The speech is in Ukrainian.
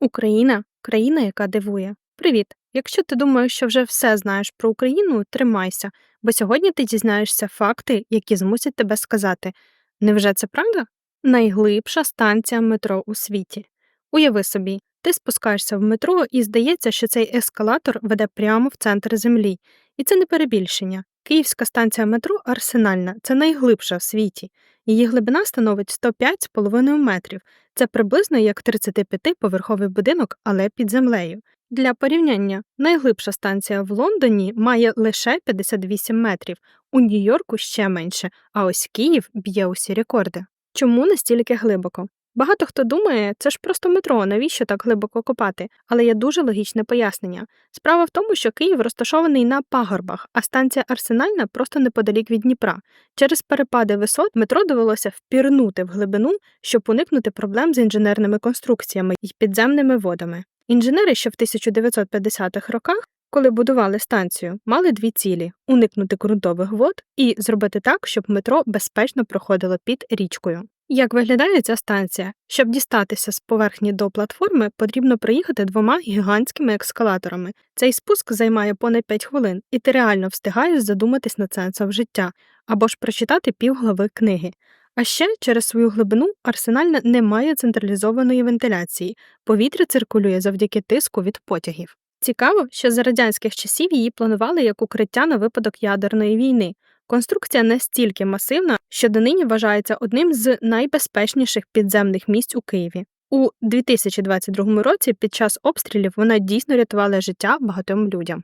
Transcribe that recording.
Україна країна, яка дивує. Привіт! Якщо ти думаєш, що вже все знаєш про Україну, тримайся, бо сьогодні ти дізнаєшся факти, які змусять тебе сказати: невже це правда? Найглибша станція метро у світі. Уяви собі, ти спускаєшся в метро і здається, що цей ескалатор веде прямо в центр землі. І це не перебільшення. Київська станція метро Арсенальна це найглибша в світі. Її глибина становить 105,5 метрів. Це приблизно як 35-поверховий будинок, але під землею. Для порівняння, найглибша станція в Лондоні має лише 58 метрів, у Нью-Йорку ще менше, а ось Київ б'є усі рекорди. Чому настільки глибоко? Багато хто думає, це ж просто метро, навіщо так глибоко копати, але є дуже логічне пояснення. Справа в тому, що Київ розташований на пагорбах, а станція Арсенальна просто неподалік від Дніпра. Через перепади висот метро довелося впірнути в глибину, щоб уникнути проблем з інженерними конструкціями і підземними водами. Інженери, що в 1950-х роках, коли будували станцію, мали дві цілі: уникнути ґрунтових вод і зробити так, щоб метро безпечно проходило під річкою. Як виглядає ця станція? Щоб дістатися з поверхні до платформи, потрібно приїхати двома гігантськими ескалаторами. Цей спуск займає понад 5 хвилин, і ти реально встигаєш задуматись над сенсом життя або ж прочитати півглави книги. А ще через свою глибину арсенальна не має централізованої вентиляції, повітря циркулює завдяки тиску від потягів. Цікаво, що за радянських часів її планували як укриття на випадок ядерної війни. Конструкція настільки масивна, що донині вважається одним з найбезпечніших підземних місць у Києві. У 2022 році під час обстрілів вона дійсно рятувала життя багатьом людям.